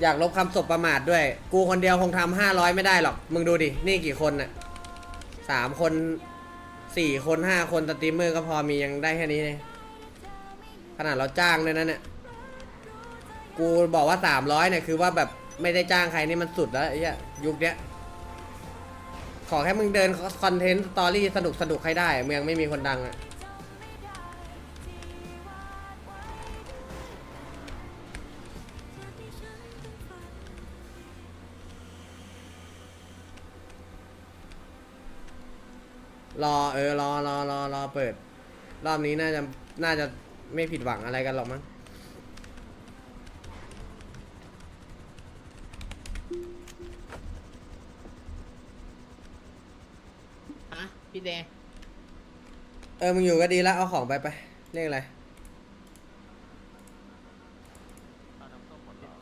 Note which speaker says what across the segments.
Speaker 1: อยากลบคำสบประมาทด้วย กูคนเดียวคงทำห้าร้อยไม่ได้หรอก มึงดูดิ นี่กี่คนน่ะสามคนสี่คนห้าคนสตรีมเมอร์ก็พอมียังได้แค่นี้เลยขนาดเราจ้างเลยนะเนี่ย กูบอกว่าสามร้อยเนี่ยคือว่าแบบไม่ได้จ้างใครนี่มันสุดแล้วไอ้เหี้ยยุคเนี้ย ขอแค่มึงเดินคอนเทนต์สตอรี่สนุกสนุกให้ได้ เมืองไม่มีคนดังอะ รอเออรอรอรอรอเปิด รอบนี้น่าจะน่าจะไม่ผิดหวังอะไรกันหรอกมั้ง
Speaker 2: ฮะพี่แดง
Speaker 1: เออมึงอยู่ก็ดีแล้วเอาของไปไปเรียกอะไร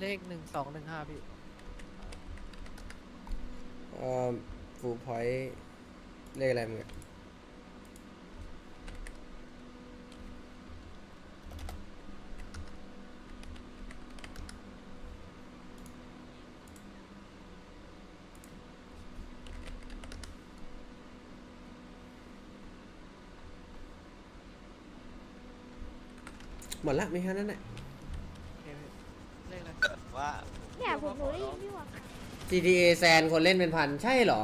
Speaker 3: เลขหนึ่งสองหนึ่งห้าพี่
Speaker 1: เอ่อฟูพอยต์เรียกอะไรมึงอะ มดละมีแค่นั้นแหละ
Speaker 3: เลขอะไร
Speaker 4: ว่า
Speaker 5: เนี่ยผมหนูได้ยินพี่ว่า
Speaker 1: GTA แซนคนเล่นเป็นพันใช่เหรอ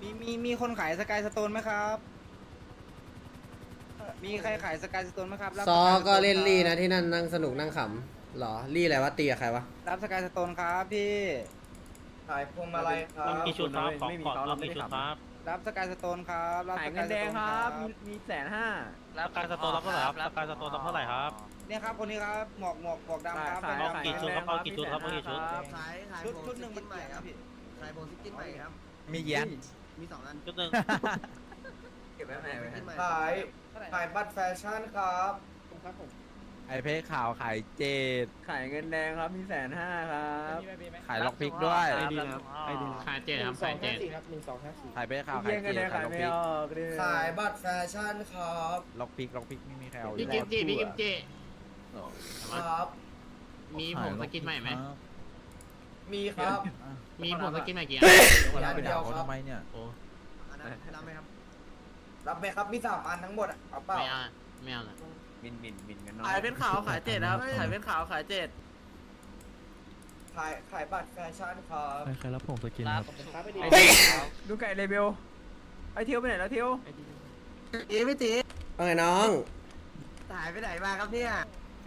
Speaker 4: มีมีมีคนขายสกายสโตนไหมครับ มีใครขายสกายสโตนไหมครับรับ
Speaker 1: ซอ
Speaker 4: Sky
Speaker 1: ก็
Speaker 4: Stone
Speaker 1: เล่น
Speaker 4: ครับ
Speaker 1: ลี่นะที่นั่นนั่งสนุกนั่งขำเหรอลี่อะไรวะตีกับใครวะ
Speaker 4: รับสกายสโตนครับพี่
Speaker 6: ขายพวงมาลัยครับ
Speaker 7: มีกี่ชุดครับของขอดเรามีชุดครับ
Speaker 4: รับสกายสโตนครับรับ
Speaker 6: ขาย
Speaker 4: ส
Speaker 6: เงิ
Speaker 4: กาย
Speaker 6: น
Speaker 4: ส
Speaker 6: แด
Speaker 4: โต
Speaker 6: ง
Speaker 4: น
Speaker 6: ค
Speaker 4: ค
Speaker 6: รั
Speaker 4: รั
Speaker 6: บบมีมีแสนห้า
Speaker 7: รับการสโตนรับเท่าไหร่ครับรับการสโตนรับเท่าไหร่ครับ
Speaker 4: เนี่ยครับคนนี้ครับหมวกหมวกหมวกดำครับ
Speaker 6: ขาย
Speaker 4: เป็น
Speaker 6: ขาย
Speaker 7: กี่ชุดครับเอากี่ชุดครับเอากี่ชุด
Speaker 8: ขายขาย
Speaker 4: ชุด
Speaker 8: โบ
Speaker 4: ชุดหนึ่ง
Speaker 8: ส
Speaker 4: มัน
Speaker 8: กิใหม่ครับ
Speaker 4: พี่
Speaker 8: ขายโบสกินใหม่ครับ
Speaker 4: มีเย็น
Speaker 8: มีสองอัน
Speaker 7: ชุดหนึ่ง
Speaker 6: เก็บไว้ไหน
Speaker 8: สกินใหม่
Speaker 6: ขายขายบัตรแฟชั่นครับ
Speaker 9: ไอเพชรข่าวขายเจด
Speaker 6: ขายเงินแดงครับมีแสนห้าครับ
Speaker 9: ขายล็อกพิกด้วย
Speaker 2: ขายเจ็ดครับขายเจ็ด
Speaker 9: ขายเพชรข่าว
Speaker 6: เยี่
Speaker 9: ขาย
Speaker 6: ยเงิน
Speaker 9: เจ
Speaker 6: แด
Speaker 9: ด
Speaker 6: ง
Speaker 9: ขา
Speaker 6: ขายย
Speaker 9: ล็อก
Speaker 6: ไม่
Speaker 9: พิก
Speaker 6: ออกดิ
Speaker 8: ขายบัตรแฟชั่นครับ
Speaker 9: ล็อกพิกล็อกพิกไม่มีใครเอาอ
Speaker 2: พี่
Speaker 9: ยู่
Speaker 2: กิมจิพี่กิมจิ
Speaker 8: ครับ
Speaker 2: มีผมสกินใหม่ไหม
Speaker 6: มีครับ
Speaker 2: มีผมสกินใหม่กี่
Speaker 9: เวลาไปด่าเขาทำไมเนี่ย
Speaker 8: อันนั้นรับไหมครับ
Speaker 6: รับไหมครับมีสามอันทั้งหมดอะเอาเปล่า
Speaker 2: ไม่เอาไม่เอาละ
Speaker 6: มินมินมินกัน
Speaker 3: ขายเป็นขาวขายเจ็ดครับขายเป็นขาวขายเจ็ด
Speaker 6: ขายขายบัตรแฟชั่นครับ
Speaker 9: ใครรับผมสกินครับ
Speaker 6: ดูไก่เลเบลไอเที่ยวไปไหนแล้วเที่ยว
Speaker 8: เอ๊ะพี่ตี
Speaker 1: ว่าไงน้อง
Speaker 8: หายไปไหนมาครับเนี่ย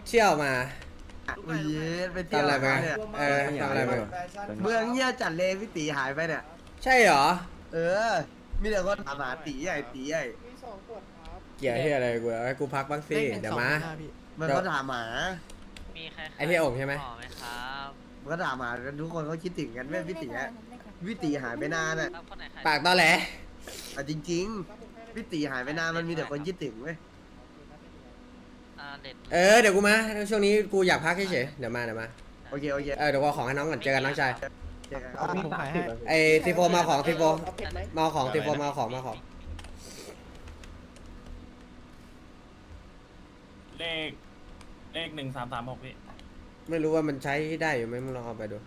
Speaker 1: เชี่ยวมา
Speaker 8: อุ้ยไปเที่ยว
Speaker 1: ทำอะไรมา
Speaker 8: เนี่ย
Speaker 1: เออทำอะไรมา
Speaker 6: บัตแฟชั่น
Speaker 8: เมืองเงียบจัดเลยพี่ตีหายไปเนี่ย
Speaker 1: ใช่เหรอ
Speaker 8: เออ มีแต่คนถามหาตีใหญ่ตีใหญ่
Speaker 1: เกี่ยวที่อะไรกูเอาให้กูพักบ้างสิ
Speaker 3: เลขหนึ่ง
Speaker 1: เดี๋ย
Speaker 3: สอ
Speaker 1: ว
Speaker 3: งห
Speaker 1: มา
Speaker 3: นึ่งห้าพี่
Speaker 8: มันก็ถามหา
Speaker 4: มีใคร
Speaker 1: ไอ้ที่โอ่งใช่ไหม
Speaker 4: ไหมครับ
Speaker 8: มันก็ถามหากันทุกคนเขาคิดถึงกันแม่พี่ตีอะพี่ตีหายไปนานอะ
Speaker 4: รับคนไหนขาย
Speaker 1: ปากตอแหล
Speaker 8: อะจริงๆพี่ตีหายไปนานมันมีแต่คนคิดถึงเว้ย
Speaker 4: อ่าเด็ด
Speaker 1: เออเดี๋ยวกูมาช่วงนี้กูอยากพักเฉยๆเดี๋ยวมาเดี๋ยวมา
Speaker 8: โอเคโอเค
Speaker 1: เออเดี๋ยวกูเอาของให้น้องก่อนเจอกันน้องชาย
Speaker 8: เจอกันครับ
Speaker 3: ผมขายให้
Speaker 1: ไอ้ทีโฟมาเอาของทีโฟมาเอาของทีโฟมาเอาของมาเอาของ
Speaker 7: เลข เลขหนึ่งสามสามหกพี่
Speaker 1: ไม่รู้ว่ามันใช้ได้อยู่ไหมมึงลองเอาไปดู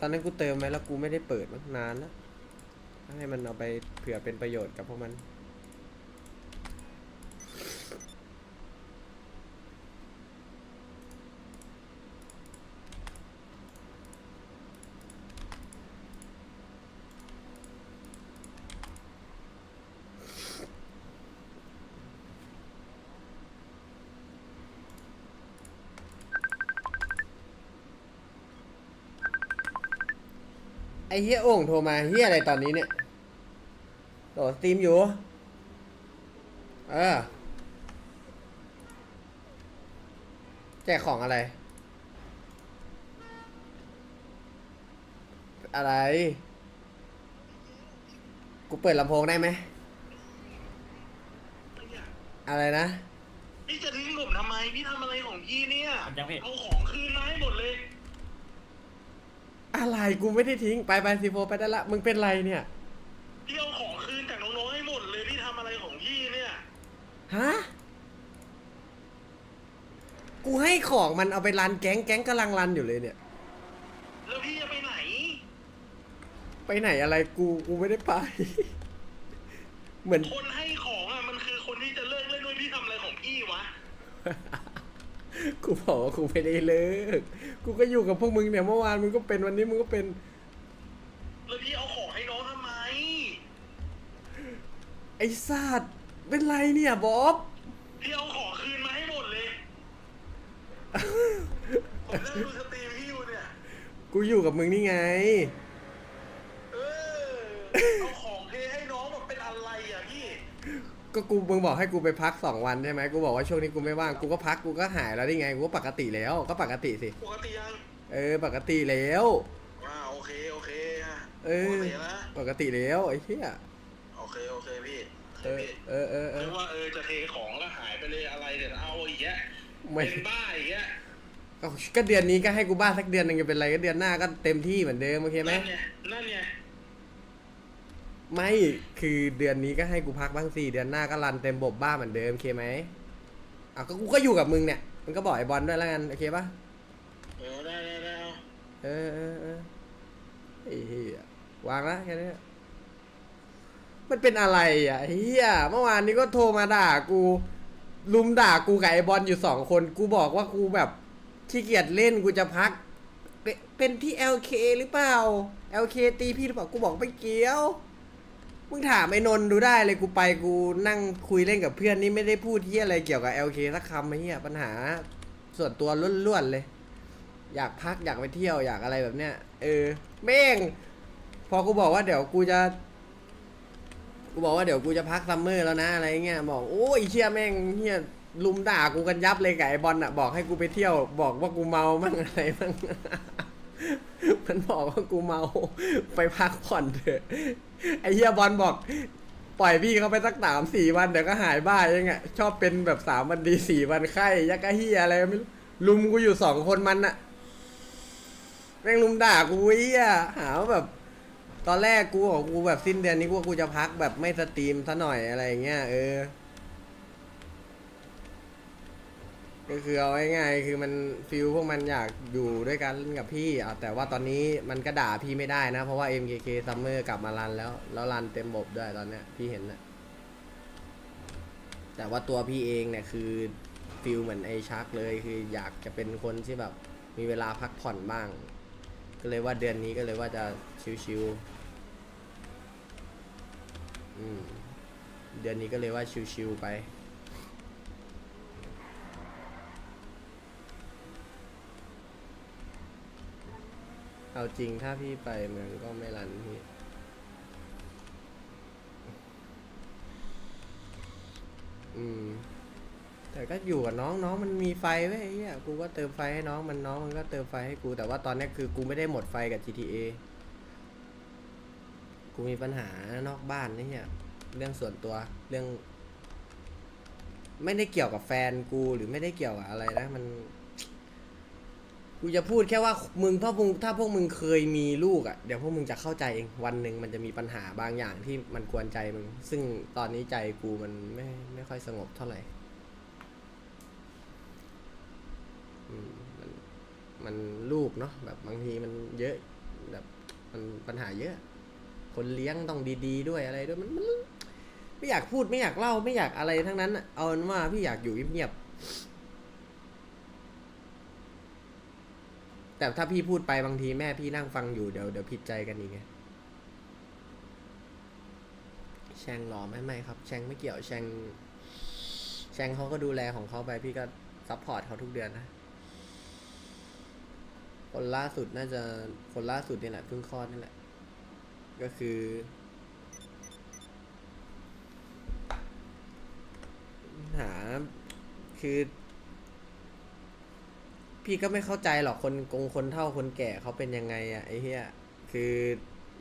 Speaker 1: ตอนนั้นกูเติมไว้แล้วกูไม่ได้เปิดมานานแล้วให้มันเอาไปเผื่อเป็นประโยชน์กับพวกมัน ไอ้เฮียโอ่งโทรมาเฮียอะไรตอนนี้เนี่ยโหลดสตรีมอยู่ เออ แจกของอะไร อะไร กูเปิดลำโพงได้ไหม อะไรนะ
Speaker 10: พี่จะทิ้งผมทำไม พี่ทำอะไรของพี่เนี่ย
Speaker 7: ยังพี่
Speaker 10: เอาของคืนมาให้หมดเลย
Speaker 1: ออะไรกูไม่ได้ทิ้งไปไปซีโฟไปได้ละมึงเป็นไรเนี่ย
Speaker 10: พี่เอาของคืนจากน้องๆให้หมดเลยพี่ทำอะไรของพี่เนี่ย
Speaker 1: ฮะกูให้ของมันเอาไปรันแก๊งแก๊งกำลังรันอยู่เลยเนี่ย
Speaker 10: แล้วพี่จะไปไหน
Speaker 1: ไปไหนอะไรกูกูไม่ได้ไป เหมือน
Speaker 10: คนให้ของอะมันคือคนที่จะเลิกเล่นด้วยพี่ทำอะไรของพี่วะ
Speaker 1: กูบอกว่ากูไม่ได้เลิก กูก็อยู่กับพวกมึงเนี่ยเมื่อวานมึงก็เป็นวันนี้มึงก็เป็น
Speaker 10: แล้วพี่เอาของให้น้องทำไม
Speaker 1: ไอ้สัตว์เป็นไรเนี่ยบ๊อบ
Speaker 10: พี่เอาของคืนมาให้หมดเลย ผมนั่งดูสตรีมพี่อยู่เนี่ย
Speaker 1: กูอยู่กับมึงนี่ไง
Speaker 10: เออ เอาของ
Speaker 1: ก็กูมึงบอกให้กูไปพักสองวันใช่ไหมกูบอกว่าช่วงนี้กูไม่ว่างกูก็พักกูก็หายแล้วได้ไงกูก็ปกติแล้วก็ปกติสิ
Speaker 10: ปกติยัง
Speaker 1: เออ ปกติแล้ว
Speaker 10: อ่าโอเคโอเคอะ
Speaker 1: เอ
Speaker 10: ป
Speaker 1: อ
Speaker 10: กตินะ
Speaker 1: ปกติแล้วไอ้เหี้ย
Speaker 10: โอเคโอเคพี่โอเค
Speaker 1: เออ
Speaker 10: พี่
Speaker 1: เออเออเอ
Speaker 10: ห
Speaker 1: อ
Speaker 10: รือว่าเออจะเทของแล้วหายไปเลยอะไรเดี๋ยวเอาอีกแยะ
Speaker 1: ไม่
Speaker 10: เป็นบ้าอีกแยะ
Speaker 1: ก็ก็เดือนนี้ก็ให้กูบ้านสักเดือนหนึงจะเป็นไรก็เดือนหน้าก็เต็มที่เหมือนเดิมโอเคไหม
Speaker 10: นั่นไงนั่นไง
Speaker 1: ไม่คือเดือนนี้ก็ให้กูพักบ้างสิเดือนหน้าก็รันเต็มบบบ้านเหมือนเดิมโอเคไหมอะก็กูก็อยู่กับมึงเนี่ยมึงก็บอกไอ้บอลด้วยแล้วกันโอเคปะ
Speaker 10: เออได้ได้ได้เอา
Speaker 1: เออเออเออไอ้เหี้ยวางละแค่นี้มันเป็นอะไรอะเฮียเมื่อวานนี้ก็โทรมาด่ากูลุมด่ากูกับไอ้บอลอยู่สองคน กูบอกว่ากูแบบขี้เกียจเล่นกูจะพัก เป็นเป็นที่ LK หรือเปล่า LK ตีพี่หรือเปล่ากูบอกไม่เกี่ยว มึงถามไอ้นนท์ดูได้เลยกูไปกูนั่งคุยเล่นกับเพื่อนนี่ไม่ได้พูดที่อะไรเกี่ยวกับ LK สักคำไอ้เหี้ยปัญหา ส่วนตัวล้วนๆเลย อยากพักอยากไปเที่ยวอยากอะไรแบบเนี้ยเออแม่ง พอกูบอกว่าเดี๋ยวกูจะกูบอกว่าเดี๋ยวกูจะพักซัมเมอร์แล้วนะอะไรเงี้ยบอกโอ้ยเชี่ยแม่งเฮียลุมด่ากูกันยับเลยกับไอ้บอลอะบอกให้กูไปเที่ยว บอกว่ากูเมามั่งอะไรมั่ง มันบอกว่ากูเมาไปพักผ่อนเถอะ ไอเฮียบอลบอก ปล่อยพี่เขาไปสักสามสี่วันเดี๋ยวก็หายบ้าเองอะชอบเป็นแบบสามวันดีสี่วันไข้ยักษ์กะเฮียอะไรไม่รู้ลุมกูอยู่สองคนมันอะแม่งลุมด่ากูเฮียหาว่าแบบ ตอนแรกกูบอกกูแบบสิ้นเดือนนี้กูว่ากูจะพักแบบไม่สตรีมซะหน่อยอะไรเงี้ยเออ ก็คือเอาง่ายๆคือมันฟิลพวกมันอยากอยู่ด้วยกันเล่นกับพี่อะแต่ว่าตอนนี้มันก็ด่าพี่ไม่ได้นะ เพราะว่า MKK Summer กลับมารันแล้ว แล้วรันเต็มบบด้วยตอนเนี้ยพี่เห็นนะแต่ว่าตัวพี่เองเนี่ยคือฟิลเหมือนไอชักเลยคืออยากจะเป็นคนที่แบบมีเวลาพักผ่อนบ้าง ก็เลยว่าเดือนนี้ก็เลยว่าจะชิวๆอืมเดือนนี้ก็เลยว่าชิวๆไป เอาจริงถ้าพี่ไปเมืองก็ไม่รันพี่ อืม แต่ก็อยู่กับน้องน้องมันมีไฟไว้ยไอ้เหี้ยกูก็เติมไฟให้น้องมันน้องมันก็เติมไฟให้กู แต่ว่าตอนเนี้ยคือกูไม่ได้หมดไฟกับ GTA กูมีปัญหานอกบ้านนี่เนี่ยเรื่องส่วนตัวเรื่อง ไม่ได้เกี่ยวกับแฟนกูหรือไม่ได้เกี่ยวกับอะไรนะมัน กูจะพูดแค่ว่ามึงถ้าพวกถ้าพวกมึงเคยมีลูกอะ่ะเดี๋ยวพวกมึงจะเข้าใจเองวันหนึ่งมันจะมีปัญหาบางอย่างที่มันกวนใจมึง ซึ่งตอนนี้ใจกูมันไม่ไม่ค่อยสงบเท่าไหร่อืมมันมันลูกเนาะแบบบางทีมันเยอะแบบมันปัญหาเยอะ คนเลี้ยงต้องดี ๆด้วยอะไรด้วยมันมัน ไม่อยากพูดไม่อยากเล่าไม่อยากอะไรทั้งนั้นอะเอาเป็นว่าพี่อยากอยู่เงียบๆ แต่ถ้าพี่พูดไปบางทีแม่พี่นั่งฟังอยู่เดี๋ยวเดี๋ยวผิดใจกันอีกไงแชงหรอไม่ไม่ครับ แชงไม่เกี่ยวแชงแชงเขาก็ดูแลของเขาไปพี่ก็ซัพพอร์ตเขาทุกเดือนนะ คนล่าสุดน่าจะคนล่าสุดนี่แหละเพิ่งคลอดนี่แหละ ก็คือ หาคือ พี่ก็ไม่เข้าใจหรอกคนกงคนเท่าคนแก่เขาเป็นยังไงอะไอ้เหี้ยคือ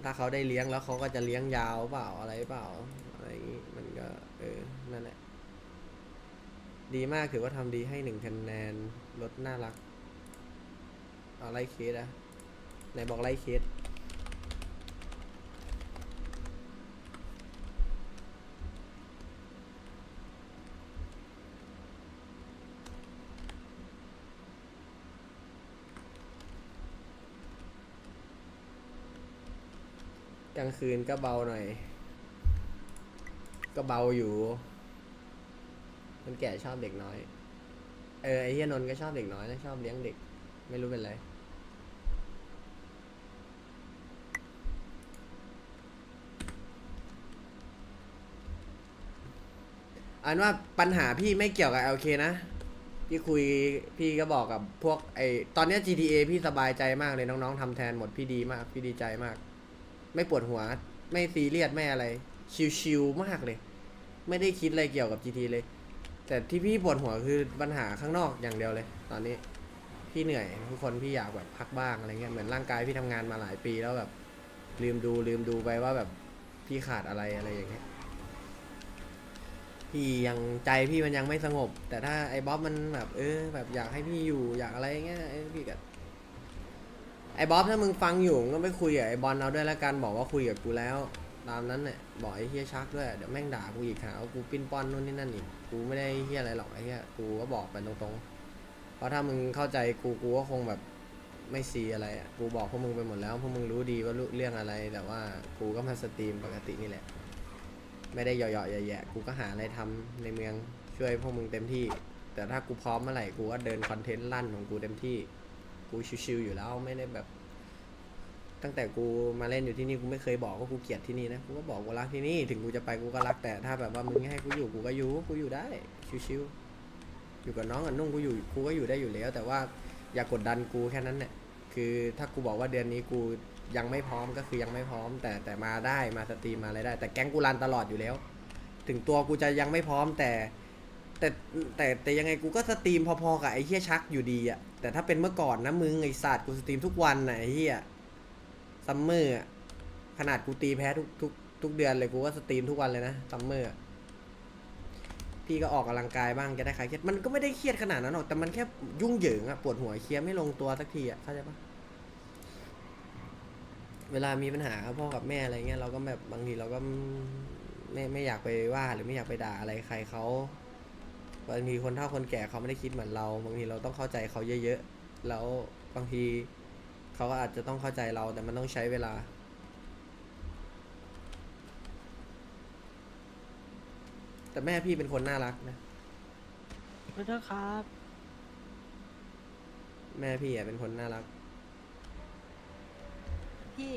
Speaker 1: ถ้าเขาได้เลี้ยงแล้วเขาก็จะเลี้ยงยาวเปล่าอะไรเปล่าอะไรอย่างงี้มันก็ เออนั่นแหละ ดีมากถือว่าทำดีให้หนึ่งคะแนนรถน่ารักเอาไล่เคสอะไหนบอกไล่เคส กลางคืนก็เบาหน่อย ก็เบาอยู่มันแก่ชอบเด็กน้อย เออไอ้เฮียนนท์ก็ชอบเด็กน้อยนะชอบเลี้ยงเด็ก ไม่รู้เป็นไรอันว่าปัญหาพี่ไม่เกี่ยวกับ LK นะ พี่คุยพี่ก็บอกกับพวกไอตอนเนี้ย GTA พี่สบายใจมากเลยน้องๆทำแทนหมดพี่ดีมาก พี่ดีใจมาก ไม่ปวดหัว ไม่ซีเรียสไม่อะไร ชิวๆมากเลย ไม่ได้คิดอะไรเกี่ยวกับ G T เลย แต่ที่พี่ปวดหัวคือปัญหาข้างนอกอย่างเดียวเลย ตอนนี้ พี่เหนื่อยทุกคนพี่อยากแบบพักบ้างอะไรเงี้ยเหมือนร่างกายพี่ทำงานมาหลายปีแล้วแบบ ลืมดูลืมดูไปว่าแบบพี่ขาดอะไรอะไรอย่างเงี้ยพี่ยังใจพี่มันยังไม่สงบ แต่ถ้าไอ้บ๊อบมันแบบ เออ แบบอยากให้พี่อยู่อยากอะไรเงี้ยไอ้พี่ก็ ไอ้บ๊อบถ้ามึงฟังอยู่มึงก็ไปคุยกับไอ้บอลเอาด้วยละกันบอกว่าคุยกับกูแล้ว ตามนั้นเนี่ยบอกไอ้เฮียชักด้วยเดี๋ยวแม่งด่ากูอีกหาว่ากูปิ้นป้อนนู่นนี่นั่นอีกกูไม่ได้เฮียอะไรหรอกไอ้เฮียกูก็บอกไปตรงๆเพราะถ้ามึงเข้าใจกูกูก็คงแบบไม่ซีอะไรอะกูบอกพวกมึงไปหมดแล้วพวกมึงรู้ดีว่ารู้เรื่องอะไร แต่ว่ากูก็มาสตรีมปกตินี่แหละ ไม่ได้เหยาะๆแย่ๆกูก็หาอะไรทำในเมืองช่วยพวกมึงเต็มที่ แต่ถ้ากูพร้อมเมื่อไหร่กูก็เดินคอนเทนต์ลั่นของกูเต็มที่ กูชิวๆอยู่แล้วไม่ได้แบบ ตั้งแต่กูมาเล่นอยู่ที่นี่กูไม่เคยบอกว่ากูเกลียดที่นี่นะกูก็บอกกูรักที่นี่ถึงกูจะไปกูก็รักแต่ถ้าแบบว่ามึงให้กูอยู่กูก็อยู่กูอยู่ได้ชิวๆอยู่กับน้องกับนุ่งกูอยู่กูก็อยู่ได้อยู่แล้ว แต่ว่าอย่ากดดันกูแค่นั้นเนี่ยคือถ้ากูบอกว่าเดือนนี้กูยังไม่พร้อมก็คือยังไม่พร้อม แต่แต่มาได้มาสตรีมมาอะไรได้ แต่แก๊งกูรันตลอดอยู่แล้ว ถึงตัวกูจะยังไม่พร้อมแต่ แต่แต่แต่ยังไงกูก็สตรีมพอๆกับไอ้เฮียชักอยู่ดีอะแต่ถ้าเป็นเมื่อก่อนนะมึงไอ้ศาสตร์กูสตรีมทุกวันนะไอ้เฮียซัมเมอร์อะขนาดกูตีแพ้ทุกทุกทุกเดือนเลยกูก็สตรีมทุกวันเลยนะซัมเมอร์พี่ก็ออกกำลังกายบ้างจะได้คลายเครียดมันก็ไม่ได้เครียดขนาดนั้นหรอกแต่มันแค่ยุ่งเหยิงอะปวดหัวเคลียร์ไม่ลงตัวสักทีอะเข้าใจปะเวลามีปัญหาพ่อกับแม่อะไรเงี้ยเราก็แบบบางทีเราก็ไม่ไม่อยากไปว่าหรือไม่อยากไปด่าอะไรใครเขา บางทีคนเฒ่าคนแก่เขาไม่ได้คิดเหมือนเรา บางทีเราต้องเข้าใจเขาเยอะๆ แล้วบางทีเขาก็อาจจะต้องเข้าใจเราแต่มันต้องใช้เวลา แต่แม่พี่เป็นคนน่ารักนะ
Speaker 3: ขอโทษครับ
Speaker 1: แม่พี่อะเป็นคนน่ารัก
Speaker 3: พี่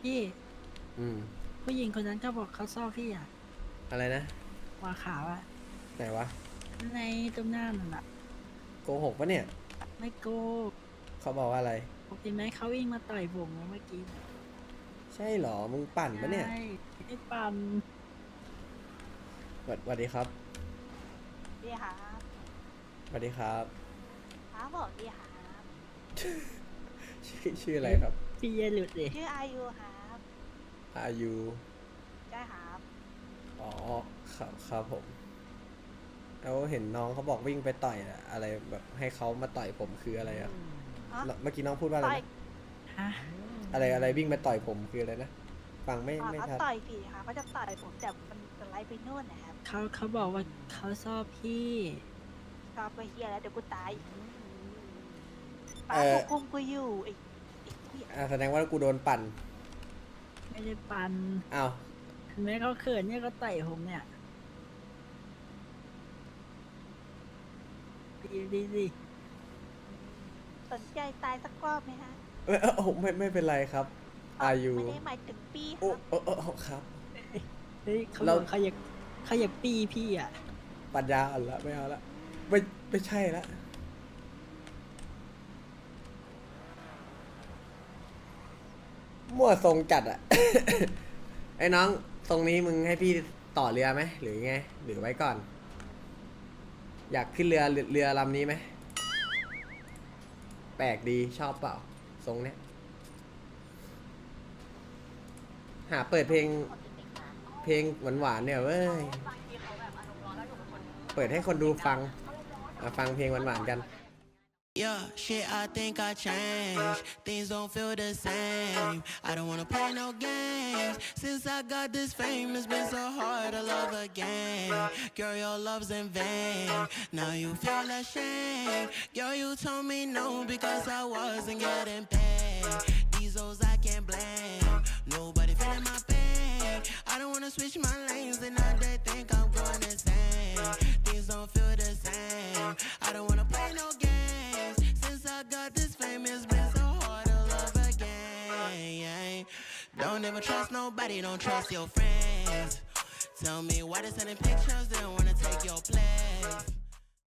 Speaker 3: พี่
Speaker 1: อืม
Speaker 3: ผู้หญิงคนนั้นก็บอกเขาซอกพี่อะ
Speaker 1: อะไรนะ
Speaker 3: หัวขาวอะ
Speaker 1: ไหนวะ
Speaker 3: ในตรงหน้านั่นอะ
Speaker 1: โกหกปะเนี่ย
Speaker 3: ไม่โกก
Speaker 1: เขาบอกว่าอะไร
Speaker 3: ปกติไหมเขาวิ่งมาต่อยผมเมื่อกี้
Speaker 1: ใช่เหรอมึงปั่นปะเนี่ย
Speaker 3: ใช่ไม่ปั่น
Speaker 1: สวัสสวัสดีครับ
Speaker 5: ดีครับ
Speaker 1: สวัสดีครับ
Speaker 5: ครับบอกดีครับ
Speaker 1: ชื่อชื่ออะไรครับ
Speaker 3: พี่เยหลุดเลย
Speaker 5: ชื่ออายุครับ
Speaker 1: อายุ
Speaker 5: ใช่ครับ
Speaker 1: อ๋อครับครับผม แล้วเห็นน้องเขาบอกวิ่งไปต่อยอะอะไรแบบให้เขามาต่อยผมคืออะไรอะ
Speaker 5: ฮะ
Speaker 1: เมื่อกี้น้องพูดว่าอะไร
Speaker 5: ต่อย
Speaker 1: นะ
Speaker 3: ฮะ
Speaker 1: อะไรอะไรวิ่งไปต่อยผมคืออะไรนะ ฟังไม่
Speaker 5: อ่า
Speaker 1: ไม่
Speaker 5: เขา
Speaker 1: ชัด
Speaker 5: ต่อยผีค่ะเขาจะต่อยผมแต่มันจะไล่ไปนู่นนะครับ
Speaker 3: เขาเขาบอกว่าเขาชอบพี่
Speaker 5: ชอบไปเฮียแล้วเดี๋ยวกูตายป้า
Speaker 1: เอ่อ
Speaker 5: กูคุมกูอยู่ไอ้ไอ้เหี้ย
Speaker 1: อ่าแสดงว่ากูโดนปั่น
Speaker 3: ไม่ได้ปั่น
Speaker 1: อ้าว
Speaker 3: เห็นไหมเขาเขินเนี่ยก็ต่อยผมเนี่ย ดีดีดี
Speaker 5: สนใจตายสักรอบไหมฮะ
Speaker 1: เอยเอยโอ้ไม่ไม่เป็นไรครับ อายุ
Speaker 5: ไม่ได้หมายถึงปีค
Speaker 1: โอ้
Speaker 5: รับ
Speaker 1: โอ้โอ้โอ้ครับ
Speaker 3: เฮ้ยเขา
Speaker 1: เรา
Speaker 3: บอกเขาอยากเขาอยากปีพี่อะ
Speaker 1: ปัญญาอ่อนละไม่เอาละไม่ไม่ใช่ละมั่วทรงจัดอะ ไอ้น้องทรงนี้มึงให้พี่ต่อเรือไหมหรือไง หรือไว้ก่อน อยากขึ้นเรือเรือลำนี้ไหม แปลกดีชอบเปล่า ทรงเนี้ย หาเปิดเพลง เพลงหวานๆเนี่ยเว้ย เปิดให้คนดูฟังมาฟังเพลงหวานๆกัน
Speaker 11: Yeah, shit, I think I changed. Things don't feel the same. I don't wanna play no games. Since I got this fame, it's been so hard to love again. Girl, your love's in vain. Now you feel ashamed. Girl, you told me no because I wasn't getting paid. These hoes I can't blame. Nobody feeling my pain. I don't wanna switch my lanes and now they think I'm going insane. Things don't feel the same. I don't wanna play no games. Don't ever trust nobody, don't trust your friends. Tell me why they sending pictures, they don't wanna take your place.